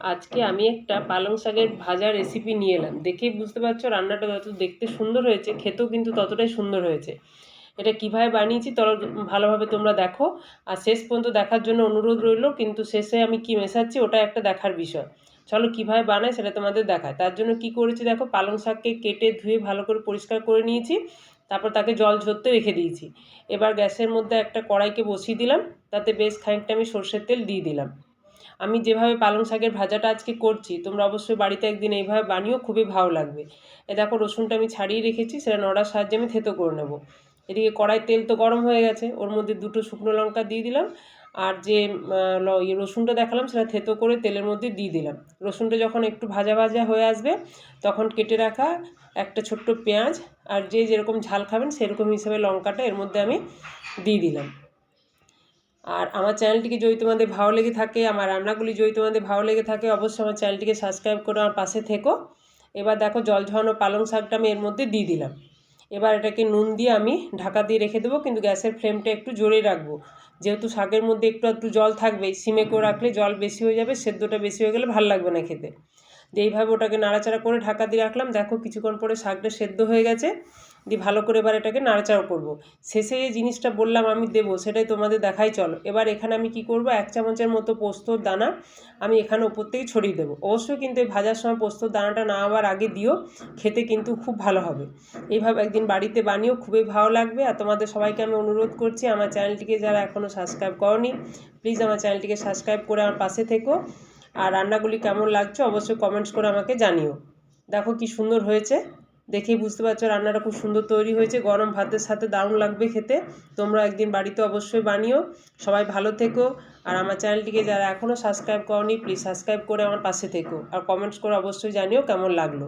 আজকে আমি একটা পালং শাকের ভাজা রেসিপি নিয়ে এলাম। দেখেই বুঝতে পারছ রান্নাটা যত দেখতে সুন্দর হয়েছে, খেতেও কিন্তু ততটাই সুন্দর হয়েছে। এটা কীভাবে বানিয়েছি তল ভালোভাবে তোমরা দেখো। আর শেষ পর্যন্ত দেখার জন্য অনুরোধ রইল, কিন্তু শেষে আমি কি মেশাচ্ছি ওটা একটা দেখার বিষয়। চলো কীভাবে বানায় সেটা তোমাদের দেখায় তার জন্য কি করেছি দেখো, পালং শাককে কেটে ধুয়ে ভালো করে পরিষ্কার করে নিয়েছি, তারপর তাকে জল ঝরতে রেখে দিয়েছি। এবার গ্যাসের মধ্যে একটা কড়াইকে বসিয়ে দিলাম, তাতে বেশ খানিকটা আমি সর্ষের তেল দিয়ে দিলাম। আমি যেভাবে পালং শাকের ভাজাটা আজকে করছি, তোমরা অবশ্যই বাড়িতে একদিন এইভাবে বানিয়েও খুবই ভালো লাগবে। এ দেখো, রসুনটা আমি ছাড়িয়ে রেখেছি, সেটা নড়ার সাহায্যে আমি থেতো করে নেব। এদিকে কড়াই তেল তো গরম হয়ে গেছে, ওর মধ্যে দুটো শুকনো লঙ্কা দিয়ে দিলাম, আর যে ইয়ে রসুনটা দেখালাম, সেটা থেতো করে তেলের মধ্যে দিয়ে দিলাম। রসুনটা যখন একটু ভাজা ভাজা হয়ে আসবে, তখন কেটে রাখা একটা ছোট্ট পেঁয়াজ, আর যে যেরকম ঝাল খাবেন, সেরকম হিসেবে লঙ্কাটা এর মধ্যে আমি দিয়ে দিলাম। আর আমার চ্যানেলটিকে যদি তোমাদের ভালো লেগে থাকে, আমার রান্নাগুলি যদি তোমাদের ভালো লেগে থাকে, অবশ্যই আমার চ্যানেলটিকে সাবস্ক্রাইব করে আমার পাশে থেকো। এবার দেখো জল ঝরানো পালং শাকটা আমি এর মধ্যে দিয়ে দিলাম। এবার এটাকে নুন দিয়ে আমি ঢাকা দিয়ে রেখে দেবো, কিন্তু গ্যাসের ফ্লেমটা একটু জোরেই রাখব। যেহেতু শাকের মধ্যে একটু একটু জল থাকবে, সিমে করে রাখলে জল বেশি হয়ে যাবে, সেদ্ধটা বেশি হয়ে গেলে ভালো লাগবে না খেতে। দিয়ে এইভাবে ওটাকে নাড়াচাড়া করে ঢাকা দিয়ে রাখলাম। দেখো কিছুক্ষণ পরে শাকটা সেদ্ধ হয়ে গেছে। দিয়ে ভালো করে এবার এটাকে নাড়াচাড়া করব। শেষে যে জিনিসটা বললাম আমি দেবো, সেটাই তোমাদের দেখাই, চলো। এবার এখানে আমি কি করব? এক চামচের মতো পোস্তর দানা আমি এখানে ওপর থেকে ছড়িয়ে দেবো। অবশ্যই কিন্তু এই ভাজার সময় পোস্তর দানাটা না হওয়ার আগে দিও, খেতে কিন্তু খুব ভালো হবে। এইভাবে একদিন বাড়িতে বানিয়েও খুবই ভালো লাগবে। আর তোমাদের সবাইকে আমি অনুরোধ করছি, আমার চ্যানেলটিকে যারা এখনও সাবস্ক্রাইব করনি, প্লিজ আমার চ্যানেলটিকে সাবস্ক্রাইব করে আমার পাশে থেকো। আর রান্নাগুলি কেমন লাগছে অবশ্যই কমেন্টস করে আমাকে জানিও। দেখো কি সুন্দর হয়েছে। দেখেই বুঝতে পারছ রান্নাটা খুব সুন্দর তৈরি হয়েছে। গরম ভাতের সাথে দারুণ লাগবে খেতে। তোমরা একদিন বাড়িতে অবশ্যই বানিও। সবাই ভালো থেকো। আর আমার চ্যানেলটিকে যারা এখনও সাবস্ক্রাইব করনি প্লিজ সাবস্ক্রাইব করে আমার পাশে থেকো। আর কমেন্টস করে অবশ্যই জানিও কেমন লাগল।